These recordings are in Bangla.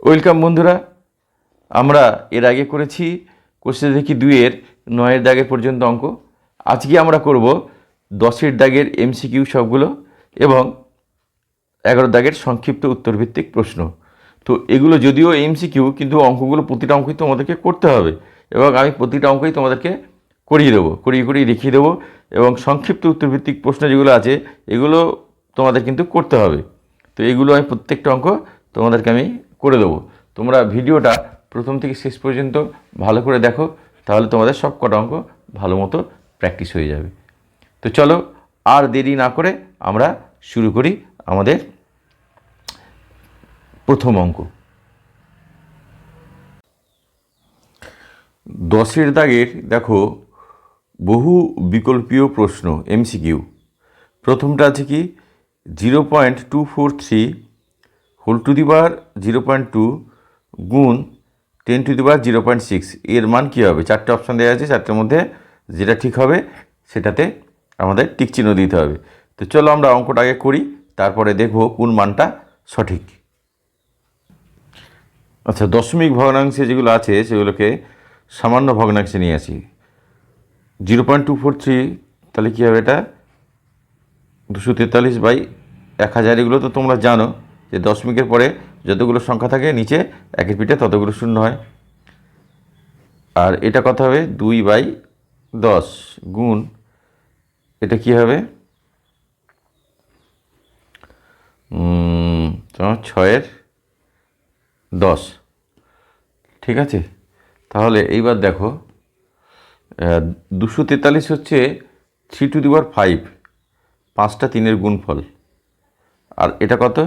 ওয়েলকাম বন্ধুরা। আমরা এর আগে করেছি কোশ্চেন দেখি দুইয়ের, নয়ের দাগের পর্যন্ত অঙ্ক। আজকে আমরা করব দশের দাগের এমসিকিউ সবগুলো এবং এগারো দাগের সংক্ষিপ্ত উত্তরভিত্তিক প্রশ্ন। তো এগুলো যদিও এমসিকিউ কিন্তু অঙ্কগুলো প্রতিটা অঙ্কই তোমাদেরকে করতে হবে এবং আমি প্রতিটা অঙ্কই তোমাদেরকে করিয়ে দেবো, করিয়ে করিয়ে দেখিয়ে দেবো এবং সংক্ষিপ্ত উত্তরভিত্তিক প্রশ্ন যেগুলো আছে, এগুলো তোমাদের কিন্তু করতে হবে। তো এগুলো আমি প্রত্যেকটা অঙ্ক তোমাদেরকে আমি করে দেবো। তোমরা ভিডিওটা প্রথম থেকে শেষ পর্যন্ত ভালো করে দেখো, তাহলে তোমাদের সব কটা অঙ্ক ভালো মতো প্র্যাকটিস হয়ে যাবে। তো চলো, আর দেরি না করে আমরা শুরু করি আমাদের প্রথম অঙ্ক। দশের দাগের, দেখো, বহু বিকল্পীয় প্রশ্ন এমসিকিউ প্রথমটা আছে কি zero point two four three whole to the power zero point two গুণ ten to the power zero point six এর মান কী হবে? চারটে অপশান দেওয়া আছে, চারটের মধ্যে যেটা ঠিক হবে, সেটাতে আমাদের টিক চিহ্ন দিতে হবে। তো চলো আমরা অঙ্কটা আগে করি, তারপরে দেখব কোন মানটা সঠিক। আচ্ছা দশমিক ভগ্নাংশে যেগুলো আছে, সেগুলোকে সামান্য ভগ্নাংশে নিয়ে আসি। Zero point two four three তাহলে কী হবে এটা? দুশো তেতাল্লিশ বাই এক হাজার এগুলো তো তোমরা জানো। যে দশমিকের পরে যতগুলো সংখ্যা থাকে, নিচে একের পিঠে ততগুলো শূন্য হয়। আর এটা কত হবে? দুই বাই দশ গুণ, এটা কি হবে? ছয়ের দশ। ঠিক আছে? তাহলে এইবার দেখো দুশো তেতাল্লিশ হচ্ছে three to the power five, পাঁচটা তিনের গুণফল। আর এটা কত?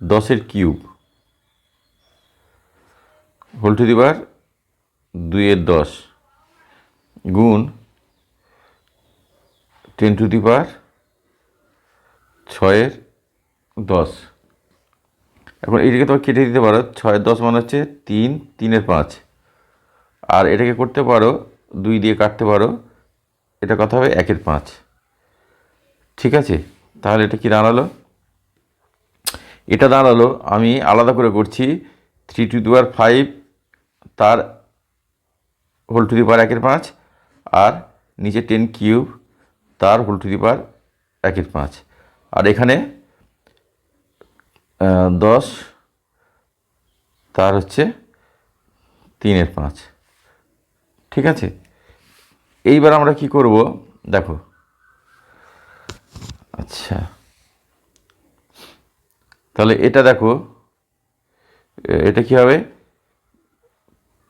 দশের cube. Whole to the power দুইয়ের দশ। গুণ টেন টু দি পাওয়ার ছয়ের দশ। এখন এটাকে তোমার কেটে দিতে পারো। ছয়ের দশ মানে হচ্ছে তিন, তিনের পাঁচ। আর এটাকে করতে পারো, দুই দিয়ে কাটতে পারো, এটা কথা হবে একের পাঁচ। ঠিক আছে? তাহলে এটা কি দাঁড়াল? এটা দাঁড়াল, আমি আলাদা করে করছি থ্রি টু দু আর ফাইভ তার হোল টু দি পাওয়ার একের পাঁচ, আর নিচে টেন কিউব তার হোল টু দি পাওয়ার একের পাঁচ। আর এখানে দশ তার হচ্ছে তিনের পাঁচ। ঠিক আছে? এইবার আমরা কি করব? দেখো। আচ্ছা। তাহলে এটা দেখো এটা কি হবে?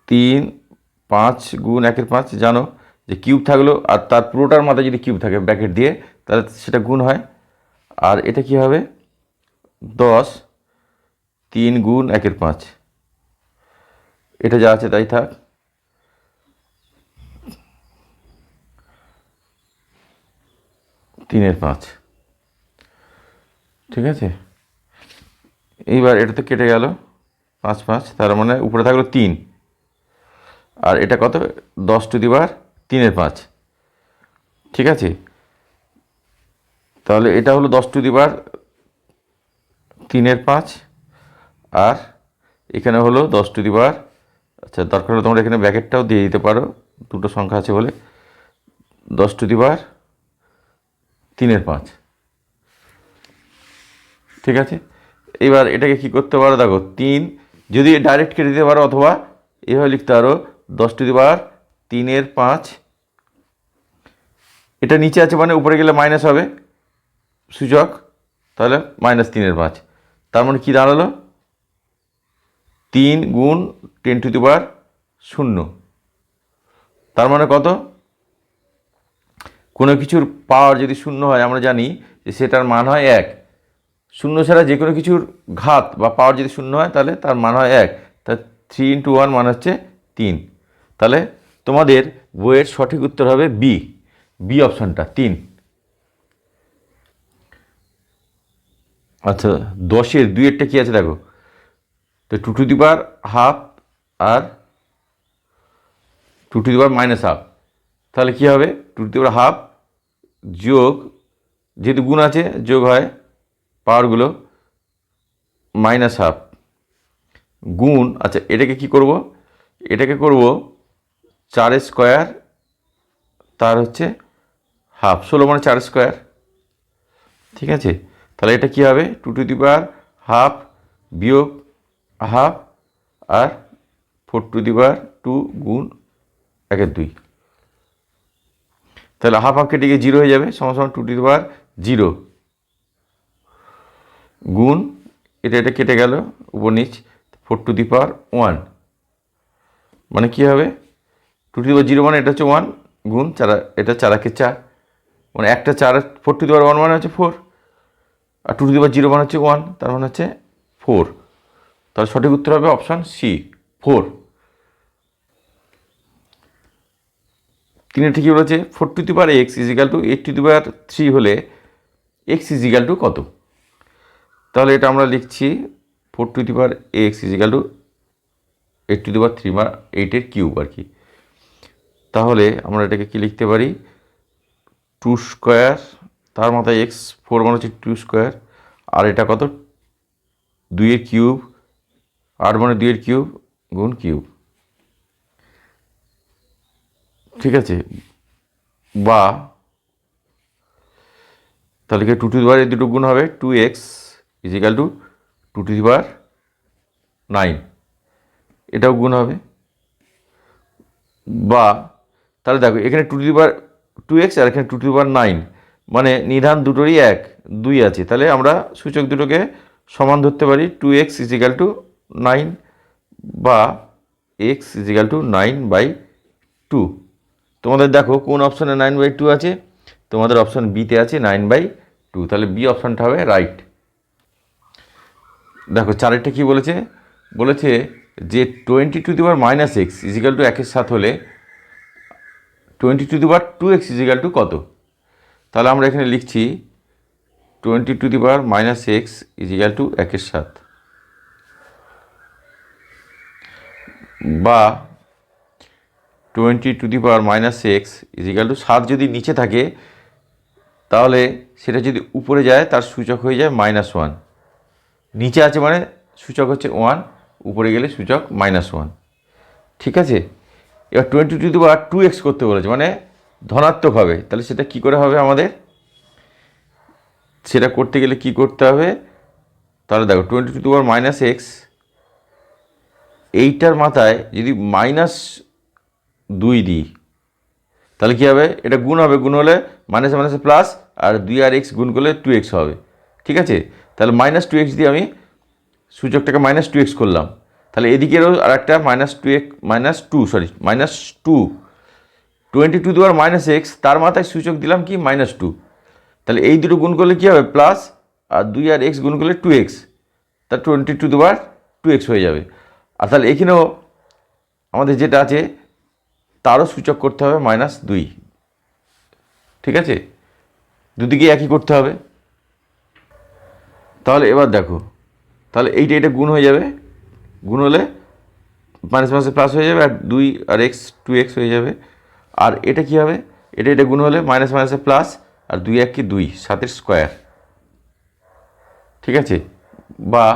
তিন, পাঁচ গুণ একের পাঁচ, জানো? যে কিউব থাকল, আর তার পুরোটার মাথায় যদি কিউব থাকে ব্র্যাকেট দিয়ে, তাহলে সেটা গুণ হয়। আর এটা কি হবে? দশ, তিন গুণ একের পাঁচ। এটা যা আছে তাই থাক। তিনের পাঁচ। ঠিক আছে? এইবার এটা তো কেটে গেল, পাঁচ পাঁচ, তার মানে উপরে থাকল তিন। আর এটা কত? দশ টু দিবার তিনের পাঁচ। ঠিক আছে? তাহলে এটা হলো দশ টু দিবার তিনের পাঁচ, আর এখানে হলো দশ টু দিবার আচ্ছা দরকার হলে তোমরা এখানে ব্যাকেটটাও দিয়ে দিতে পারো, দুটো সংখ্যা আছে বলে। দশ টু দিবার তিনের পাঁচ। ঠিক আছে? এবার এটাকে কি করতে পারো? দেখো, তিন, যদি ডাইরেক্ট কেটে দিতে পারো অথবা এভাবে লিখতে পারো দশ টু দিবার তিনের পাঁচ। এটা নিচে আছে মানে উপরে গেলে মাইনাস হবে। সূচক, তাহলে মাইনাস তিনের পাঁচ। তার মানে কী দাঁড়াল? তিন গুণ টেন টু দি পাওয়ার শূন্য। তার মানে কত? কোনো কিছুর পাওয়ার যদি শূন্য হয়, আমরা জানি যে সেটার মান হয় এক। শূন্য ছাড়া যে কোনো কিছুর ঘাত বা পাওয়ার যদি শূন্য হয়, তাহলে তার মান হয় এক। তা থ্রি ইন্টু ওয়ান মান হচ্ছে তিন। তাহলে তোমাদের বইয়ের সঠিক উত্তর হবে বি বি অপশানটা তিন। আচ্ছা দশের দুইয়েরটা কী আছে দেখো? তো two to the power half R two to the power minus half তাহলে কী হবে? Two to the power half যোগ, যেহেতু গুণ আছে, যোগ হয় পাওয়ারগুলো মাইনাস হাফ গুণ আচ্ছা এটাকে কি করব? এটাকে করব চার স্কোয়ার, তার হচ্ছে হাফ, ষোলো মানে চার স্কোয়ার। ঠিক আছে? তাহলে এটা কি হবে? Two to the power half বিয়োগ half R four to the power two গুণ একের দুই। তাহলে হাফ হাফ কেটে গিয়ে জিরো হয়ে যাবে, সমান সমান two to the power zero. গুণ, এটা এটা কেটে গেল উপর নিচ four to the power one মানে কী হবে? Two to the power zero মানে এটা হচ্ছে ওয়ান গুণ চারা, এটা চারাকে চার। মানে একটা চার four to the power one মানে হচ্ছে four R two to the power zero মানে হচ্ছে ওয়ান তার মানে হচ্ছে ফোর তাহলে সঠিক উত্তর হবে অপশান সি ফোর তিনি ঠিকই বলেছে four to the power x equal to eight to the power three হলে এক্স ইজিক্যাল টু কত? তাহলে এটা আমরা লিখছি four to the power x equal to eight to the power three মা এইটের কিউব আর কি। তাহলে আমরা এটাকে কি লিখতে পারি? টু স্কোয়ার তার মাথায় এক্স ফোর মানে হচ্ছে টু স্কোয়ার আর এটা কত? দুইয়ের কিউব আট মানে দুইয়ের কিউব গুণ কিউব ঠিক আছে? বা তাহলে কি টু টু দি দুটো গুণ হবে? Two x equal to two to the power nine এটাও গুণ হবে। বা তাহলে দেখো, এখানে two to the power two x আর এখানে two to the power nine মানে নিধান দুটোরই এক, দুই আছে। তাহলে আমরা সূচক দুটোকে সমান ধরতে পারি two x equal to nine বা x equal to nine by two তোমাদের দেখো, কোন অপশানে নাইন বাই টু আছে? তোমাদের অপশান বিতে আছে নাইন বাই টু তাহলে বি অপশানটা হবে রাইট দেখো চারেরটা কী বলেছে? বলেছে যে twenty to the power minus x equal to একের সাথ হলে twenty to the power two x equal to কত? তাহলে আমরা এখানে লিখছি twenty to the power minus x equal to একের সাত বা twenty to the power minus x equal to সাত যদি নিচে থাকে, তাহলে সেটা যদি উপরে যায়, তার সূচক হয়ে যায় মাইনাস ওয়ান নিচে আছে মানে সূচক হচ্ছে ওয়ান উপরে গেলে সূচক মাইনাস ওয়ান ঠিক আছে? এবার twenty to the power two x করতে বলেছে মানে ধনাত্মক হবে। তাহলে সেটা কি করে হবে আমাদের? সেটা করতে গেলে কি করতে হবে? তাহলে দেখো twenty to the power minus x এইটার মাথায় যদি মাইনাস দুই দিই, তাহলে কী হবে? এটা গুণ হবে, গুণ হলে মাইনাসে মাইনাসে প্লাস আর দুই আর এক্স গুণ করলে টু এক্স হবে। ঠিক আছে? তাহলে মাইনাস টু এক্স দিয়ে আমি সূচকটাকে মাইনাস টু এক্স করলাম। তাহলে এদিকেরও আর একটা minus two x minus two sorry minus two twenty to the power minus x তার মাথায় সূচক দিলাম কি? মাইনাস টু তাহলে এই দুটো গুণ করলে কী হবে? প্লাস আর দুই আর এক্স গুণ করলে টু এক্স তা twenty to the power two x হয়ে যাবে। আর তাহলে এখানেও আমাদের যেটা আছে, তারও সূচক করতে হবে মাইনাস দুই। ঠিক আছে? দুদিকে একই করতে হবে। তাহলে এবার দেখো, তাহলে এইটা এটা গুণ হয়ে যাবে, গুণ হলে মাইনাস মাইনাসে প্লাস হয়ে যাবে আর দুই আর এক্স টু এক্স হয়ে যাবে। আর এটা কী হবে? এটা এটা গুণ হলে মাইনাস মাইনাসে প্লাস আর দুই এক কি দুই, সাতের স্কোয়ার ঠিক আছে? বা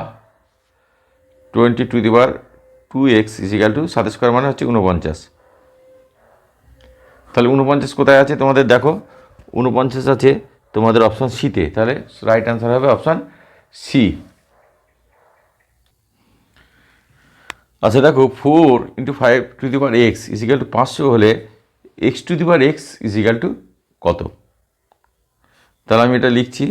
twenty to the power two x equal to সাত স্কোয়ার মানে হচ্ছে উনপঞ্চাশ তাহলে উনপঞ্চাশ কোথায় আছে? তোমাদের দেখো উনপঞ্চাশ আছে তোমাদের অপশান সিতে তাহলে রাইট অ্যান্সার হবে অপশান সি আচ্ছা দেখো four into five to the power x equal to পাঁচশো হলে x to the power x equal to কত? তাহলে আমি এটা লিখছি।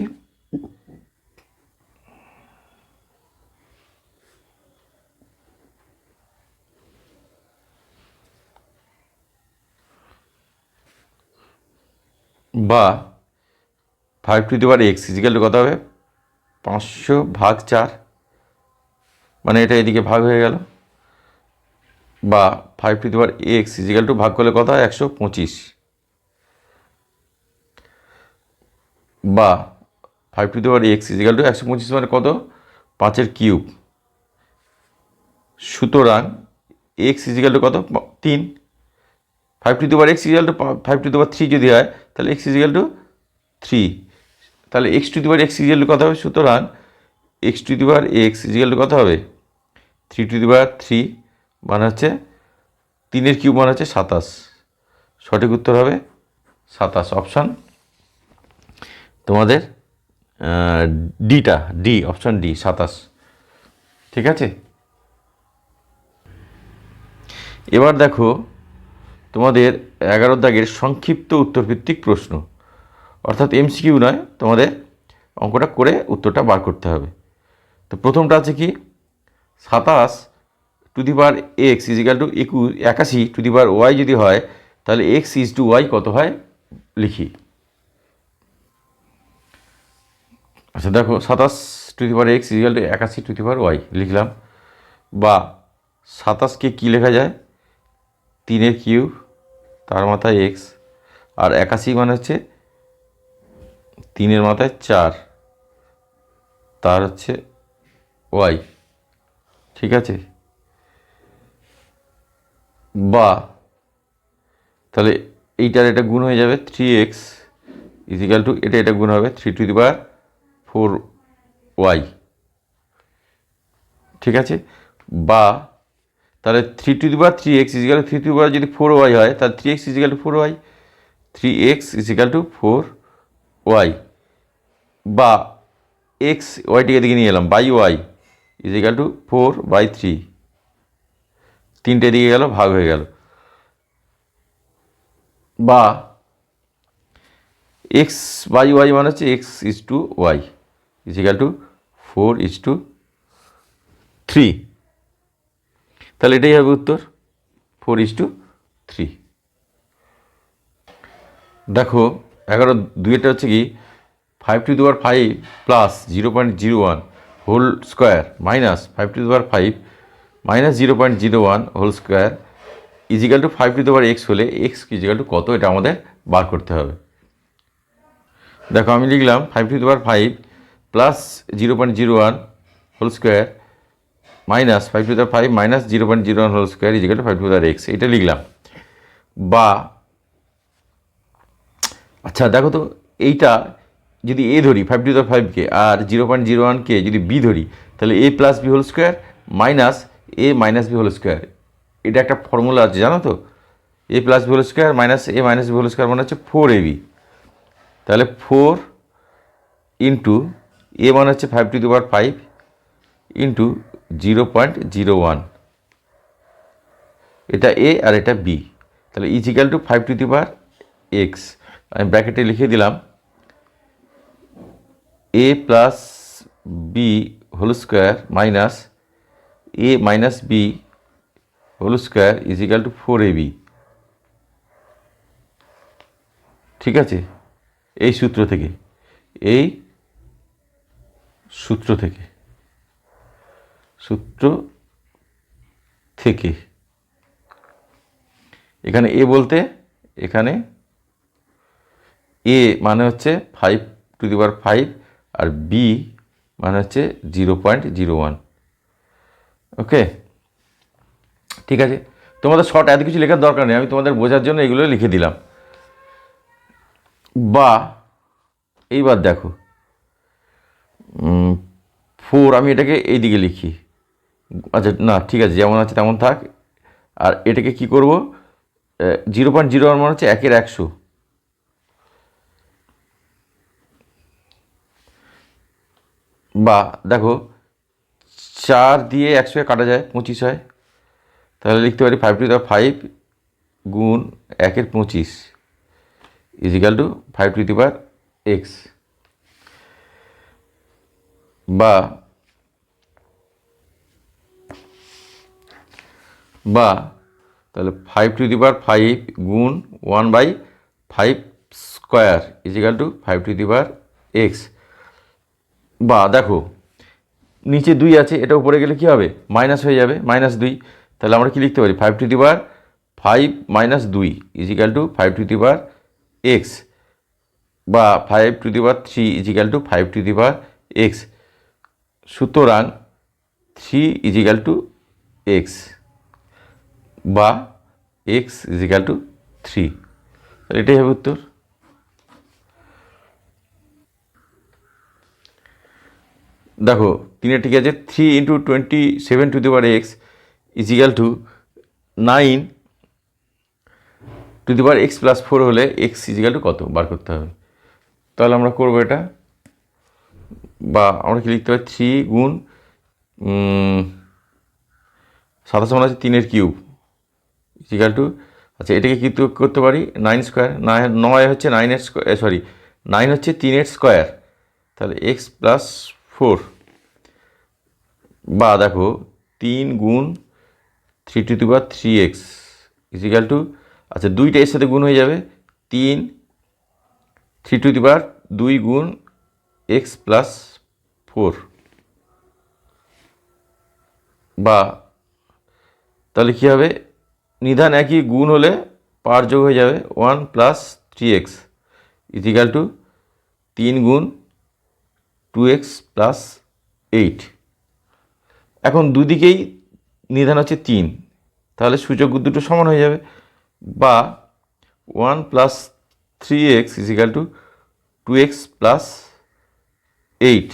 বা five to the power x equal to কত হবে? পাঁচশো ভাগ চার মানে এটা এদিকে ভাগ হয়ে গেল, বা five to the power x equal to ভাগ করলে কত হয়? একশো পঁচিশ। বা five to the power x equal to একশো পঁচিশ মানে কত? পাঁচের কিউব। সুতরাং এক্স ইজিক্যাল টু কত? তিন। Five to the power x equal to five to the power three যদি হয়, তাহলে এক্স ইজিক্যাল টু থ্রি তাহলে x to the x equal to কত হবে? সুতরাং x to the x equal to কত হবে? থ্রি টু দি থ্রি মানে হচ্ছে তিনের কিউব মানে হচ্ছে সাতাশ। সঠিক উত্তর হবে সাতাশ। অপশান তোমাদের ডিটা ডি অপশান ডি সাতাশ। ঠিক আছে? এবার দেখো তোমাদের এগারো দাগের সংক্ষিপ্ত উত্তরভিত্তিক প্রশ্ন। অর্থাৎ এমসিকিউ নয়, তোমাদের অঙ্কটা করে উত্তরটা বার করতে হবে। তো প্রথমটা আছে কি? সাতাশ to the power x equal to একু একাশি টু দি পাওয়ার ওয়াই যদি হয়, তাহলে এক্স ইজ টু ওয়াই কত হয়? লিখি। আচ্ছা দেখো, সাতাশ to the power x equal to একাশি টু দি পাওয়ার ওয়াই লিখলাম। বা সাতাশকে কী লেখা যায়? তিনের কিউ তার মাথায় এক্স, আর একাশি মানে হচ্ছে তিনের মাথায় চার। তার হচ্ছে ওয়াই। ঠিক আছে? বা। তাহলে এইটার এটা গুণ হয়ে যাবে থ্রি এক্স ইজিক্যাল টু এটা এটা গুণ হবে three to the power four Y ঠিক আছে? বা। তাহলে three to the power three X equal three to the power যদি ফোর ওয়াই হয়, তাহলে three X equal to four Y three X equal to four Y বা এক্স ওয়াইটিকে দিকে নিয়ে এলাম, by Y equal to four by three তিনটে দিকে গেল, ভাগ হয়ে গেল। বা এক্স বাই ওয়াই মানে হচ্ছে x is to y equal to four is to three তাহলে এটাই হবে উত্তর ফোর ইজ টু থ্রি দেখো এগারো, দুইটা হচ্ছে কি? Five to the power five plus zero point zero one whole square minus five to the power five minus zero point zero one whole square equal to five to the power x হলে এক্স ইজিক্যাল টু কত? এটা আমাদের বার করতে হবে। দেখো, আমি লিখলাম five to the power five plus zero point zero one whole square minus five to the five minus zero point zero one whole square equal to five to the x এটা লিখলাম। বা আচ্ছা দেখো তো, এইটা যদি এ ধরি ফাইভ টু দ্য ফাইভকে আর জিরো পয়েন্ট জিরো ওয়ানকে যদি বি ধরি, তাহলে A plus B whole square minus A minus B whole square এটা একটা ফর্মুলা আছে, জানো তো? A plus B whole square minus A minus B whole square মানে হচ্ছে ফোর এ বি তাহলে ফোর ইন্টু এ মানে হচ্ছে five to the power five into zero point zero one এটা এ আর এটা বি তাহলে equal to five to the power X আমি ব্র্যাকেটে লিখে দিলাম A plus B whole square minus A minus B whole square equal to four A B ঠিক আছে? এই সূত্র থেকে, এই সূত্র থেকে সূত্র থেকে। এখানে এ বলতে, এখানে এ মানে হচ্ছে five to the power five R B মানে হচ্ছে zero point zero one okay ঠিক আছে? তোমাদের শর্ট এত কিছু লেখার দরকার নেই, আমি তোমাদের বোঝার জন্য এগুলো লিখে দিলাম। বা, এইবার দেখো। ফোর আমি এটাকে এই দিকে লিখি। আচ্ছা না, ঠিক আছে, যেমন আছে তেমন থাক। আর এটাকে কি করব? জিরো পয়েন্ট জিরো ওয়ান মানে হচ্ছে একের একশো। বা দেখো, চার দিয়ে একশো কাটা যায়, পঁচিশ হয়। তাহলে লিখতে পারি ফাইভ টু দ্য ফাইভ গুণ একের পঁচিশ equal to five to the power x বা বা, তাহলে five to the power five গুণ one by five square equal to five to the power x বা দেখো, নিচে দুই আছে, এটা উপরে গেলে কী হবে? মাইনাস হয়ে যাবে, মাইনাস দুই। তাহলে আমরা কি লিখতে পারি? Five to the power five minus দুই equal to five to the power x বা five to the power three equal to five to the power x সুতরাং থ্রি ইজিক্যাল টু এক্স বা এক্স ইজিক্যাল টু থ্রি এটাই হবে উত্তর। দেখো, তিনে ঠিক আছে three into twenty seven to the power x equal to nine to the power x plus four হলে এক্স ইজিক্যাল টু কত? বার করতে হবে। তাহলে আমরা করব এটা, বা আমরা কি লিখতে পারি? থ্রি গুণ সাতাশ মানে আছে তিনের কিউব ইজিক্যাল টু আচ্ছা এটাকে কি করতে পারি? নাইন স্কোয়ার নয় নয় হচ্ছে নাইনের স্কোয়ার সরি নাইন হচ্ছে তিনের স্কোয়ার তাহলে এক্স প্লাস ফোর বা দেখো, তিন গুণ three to the power three x equal to আচ্ছা দুইটা এর সাথে গুণ হয়ে যাবে, তিন থ্রি টু দি পাওয়ার দুই গুণ এক্স প্লাস ফোর বা, তাহলে কী হবে? নিধান একই গুণ হলে পার যোগ হয়ে যাবে one plus three x equal to তিন গুণ টু এক্স প্লাস এইট। এখন দুদিকেই নিধান হচ্ছে তিন। তাহলে সূচক দুটো সমান হয়ে যাবে। বা one plus three x equal to two x plus eight.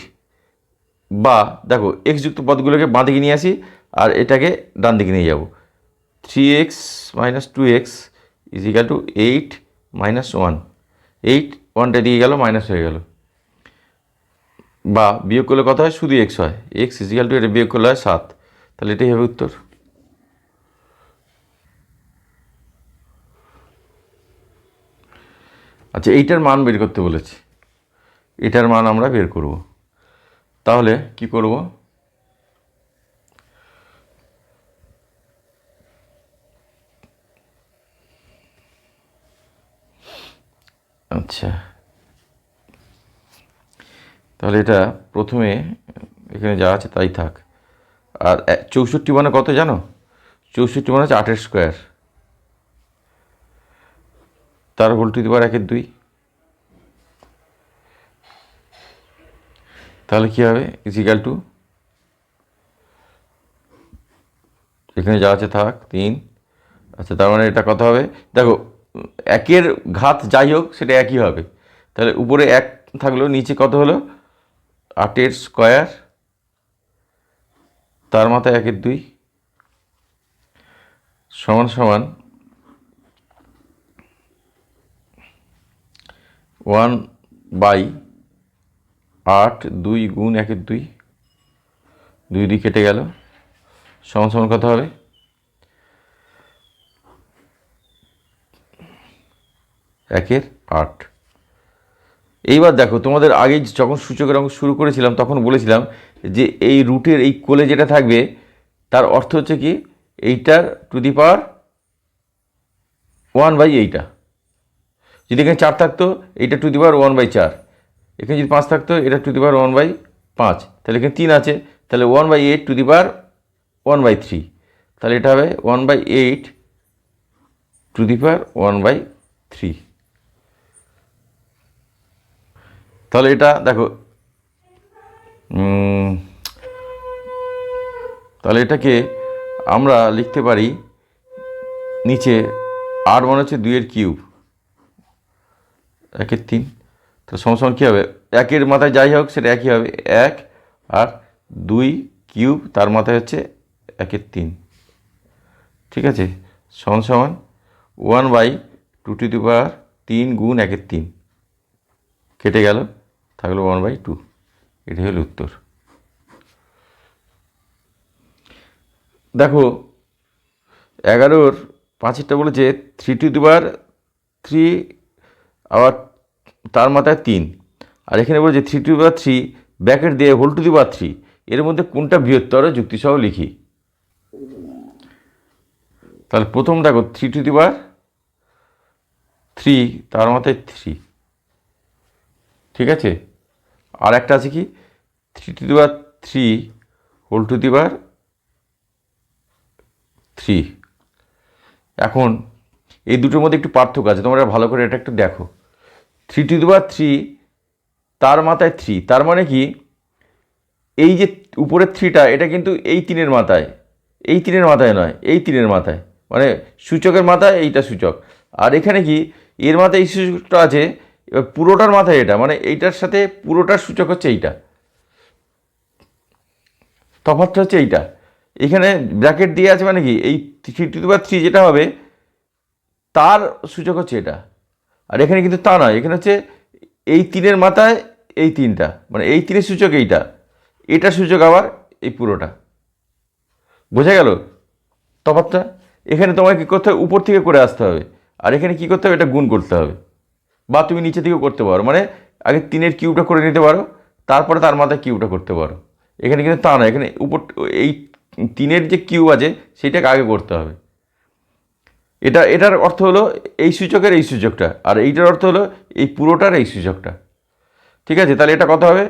বা দেখো, এক্স যুক্ত পদগুলোকে বাঁ দিকে নিয়ে আসি আর এটাকে ডান দিকে নিয়ে যাব। Three x minus two x equal to eight minus one eight ওয়ানটা দিয়ে গেল মাইনাস হয়ে গেল। বা বিয়োগ করলে কত হয়? শুধু এক্স হয়। এক্স ইজিক্যাল টু এটা বিয়োগ করলে হয় সাত। তাহলে এটাই হবে উত্তর। আচ্ছা এইটার মান বের করতে বলেছি। এটার মান আমরা বের করব। তাহলে কি করব? আচ্ছা। তাহলে এটা প্রথমে এখানে যা আছে তাই থাক। আর চৌষট্টি মানে কত জানো? চৌষট্টি মানে হচ্ছে আটের স্কোয়ার তার হোল টু দি একের দুই। তাহলে কী হবে? ইজিক্যাল টু এখানে যা আছে থাক, তিন। আচ্ছা তার মানে এটা কত হবে? দেখো, একের ঘাত যাই হোক, সেটা একই হবে। তাহলে উপরে এক থাকল নিচে কত হলো? আটের স্কোয়ার, তার মাথায় একের দুই, সমান সমান ওয়ান বাই আট দুই গুণ একের দুই দুই দুই কেটে গেল, সমান সমান কত হবে? একের আট। এইবার দেখো, তোমাদের আগে যখন সূচকের অঙ্ক শুরু করেছিলাম, তখন বলেছিলাম যে এই রুটের এই কোলে যেটা থাকবে, তার অর্থ হচ্ছে কি? এইটার to the power one by এইটা। যদি এখানে চার থাকতো, এইটা to the power one by চার। এখানে যদি পাঁচ থাকতো, এটা to the power one by পাঁচ। তাহলে এখানে তিন আছে। তাহলে one by eight to the power one by three. তাহলে এটা হবে one by eight to the power one by three. তাহলে এটা, দেখো তাহলে এটাকে আমরা লিখতে পারি নিচে আর মনে হচ্ছে দুইয়ের কিউব, একের তিন। তো সমান কী হবে? একের মাথায় যাই হোক, সেটা একই হবে। এক আর দুই কিউব, তার মাথায় হচ্ছে একের তিন। ঠিক আছে? সমান one by two to the power তিন গুণ একের তিন। কেটে গেল। থাকল ওয়ান বাই টু এটাই হলো উত্তর। দেখো, এগারোর পাঁচেরটা বলেছে three to the power three আবার তার মাথায় তিন। আর এখানে বলেছে three to power three bracket দিয়ে whole to the power three এর মধ্যে কোনটা বৃহত্তর যুক্তিসহ লিখি। তাহলে প্রথম দেখো three to the power three তার মাথায় থ্রি ঠিক আছে? আর একটা আছে কি? Three to the power three whole to the power three এখন এই দুটোর মধ্যে একটু পার্থক্য আছে, তোমরা ভালো করে এটা একটু দেখো। Three to the power three তার মাথায় থ্রি তার মানে কি? এই যে উপরের থ্রিটা এটা কিন্তু এই তিনের মাথায়, এই তিনের মাথায় নয়, এই তিনের মাথায়। মানে সূচকের মাথায় এইটা সূচক। আর এখানে কি? এর মাথায় এই সূচকটা আছে এবার পুরোটার মাথায় এটা মানে এইটার সাথে পুরোটার সূচক হচ্ছে এইটা। তফাতটা হচ্ছে এইটা। এখানে ব্র্যাকেট দিয়ে আছে মানে কি, এই থ্রি টু পাওয়ার থ্রি যেটা হবে, তার সূচক হচ্ছে এটা। আর এখানে কিন্তু তা নয়, এখানে হচ্ছে এই তিনের মাথায় এই তিনটা মানে এই তিনের সূচক এইটা। এটা সূচক আবার এই পুরোটা। বোঝা গেল তফাতটা এখানে তোমাকে কী করতে হবে? উপর থেকে করে আসতে হবে। আর এখানে কী করতে হবে? এটা গুণ করতে হবে। বা তুমি নিচে থেকেও করতে পারো। মানে আগে তিনের কিউবটা করে নিতে পারো, তারপরে তার মাথায় কিউবটা করতে পারো। এখানে কিন্তু তা না, এখানে উপর, এই তিনের যে কিউব আছে, সেটাকে আগে করতে হবে। এটা, এটার অর্থ হলো এই সূচকের এই সূচকটা, আর এইটার অর্থ হলো এই পুরোটার এই সূচকটা। ঠিক আছে? তাহলে এটা কত হবে?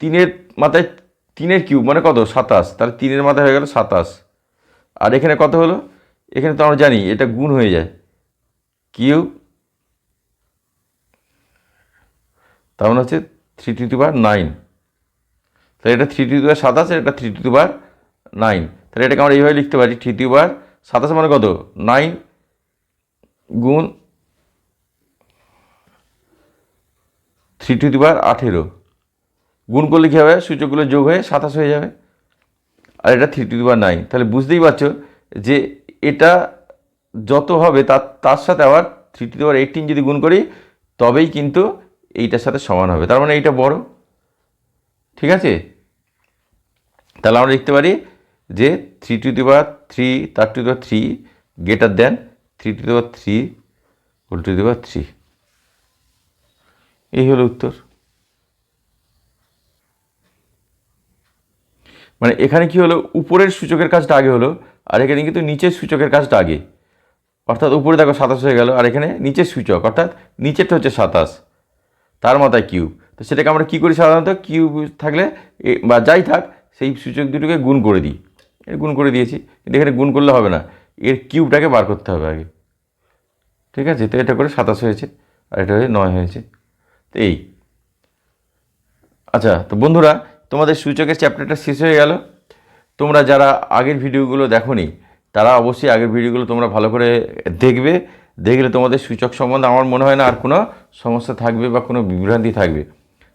তিনের মাথায় তিনের কিউব মানে কত? সাতাশ। তাহলে তিনের মাথায় হয়ে গেল সাতাশ। আর এখানে কত হলো? এখানে তো আমরা জানি, এটা গুণ হয়ে যায়। কিউব তার মানে হচ্ছে থ্রি টু টু বার নাইন তাহলে এটা থ্রি টু টু বার সাতাশ, এটা থ্রি টু টু বার নাইন তাহলে এটাকে আমরা এইভাবে লিখতে পারি থ্রি টু বার সাতাশ মানে কত? নাইন গুণ থ্রি টু দি বার আঠেরো। গুণ করলে কী হবে? সূচকগুলো যোগ হয়ে সাতাশ হয়ে যাবে। আর এটা থ্রি টু দি বার নাইন তাহলে বুঝতেই পারছ যে এটা যত হবে তার তার সাথে আবার থ্রি টু দি বার এইটিন যদি গুণ করি, তবেই কিন্তু এইটার সাথে সমান হবে। তার মানে এইটা বড়। ঠিক আছে? তাহলে আমরা লিখতে পারি যে three to the bar three তার to the bar three greater than three to the bar three whole to the bar three এই হলো উত্তর। মানে এখানে কি হলো? উপরের সূচকের কাজটা আগে হলো, আর এখানে কিন্তু নিচের সূচকের কাজটা আগে। অর্থাৎ উপরে দেখো সাতাশ হয়ে গেল, আর এখানে নিচের সূচক, অর্থাৎ নিচেরটা হচ্ছে সাতাশ। তার মাথায় কিউব তো সেটাকে আমরা কী করি সাধারণত? কিউব থাকলে বা যাই থাক, সেই সূচক দুটোকে গুণ করে দিই। এর গুণ করে দিয়েছি। কিন্তু এখানে গুণ করলে হবে না। এর কিউবটাকে বার করতে হবে আগে। ঠিক আছে? তো এটা করে সাতাশ হয়েছে আর এটা হয়ে নয় হয়েছে। তো এই। আচ্ছা তো বন্ধুরা, তোমাদের সূচকের চ্যাপ্টারটা শেষ হয়ে গেল। তোমরা যারা আগের ভিডিওগুলো দেখোনি, তারা অবশ্যই আগের ভিডিওগুলো তোমরা ভালো করে দেখবে। দেখলে তোমাদের সূচক সম্বন্ধে আমার মনে হয় না আর কোনো সমস্যা থাকবে বা কোনো বিভ্রান্তি থাকবে।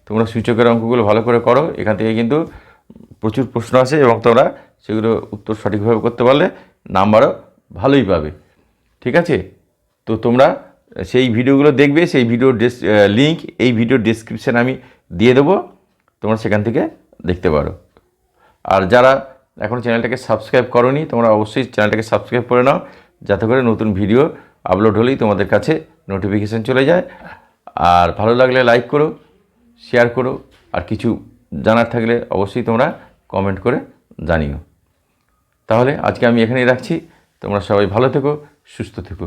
তোমরা সূচকের অঙ্কগুলো ভালো করে করো, এখান থেকে কিন্তু প্রচুর প্রশ্ন আসে এবং তোমরা সেগুলো উত্তর সঠিকভাবে করতে পারলে নাম্বারও ভালোই পাবে। ঠিক আছে? তো তোমরা সেই ভিডিওগুলো দেখবে, সেই ভিডিওর ডেস লিঙ্ক এই ভিডিওর ডেসক্রিপশানে আমি দিয়ে দেবো, তোমরা সেখান থেকে দেখতে পারো। আর যারা এখন চ্যানেলটাকে সাবস্ক্রাইব করনি, তোমরা অবশ্যই চ্যানেলটাকে সাবস্ক্রাইব করে নাও, যাতে করে নতুন ভিডিও আপলোড হলেই তোমাদের কাছে নোটিফিকেশান চলে যায়। আর ভালো লাগলে লাইক করো শেয়ার করো, আর কিছু জানার থাকলে অবশ্যই তোমরা কমেন্ট করে জানিও। তাহলে আজকে আমি এখানেই রাখছি। তোমরা সবাই ভালো থেকো, সুস্থ থেকো।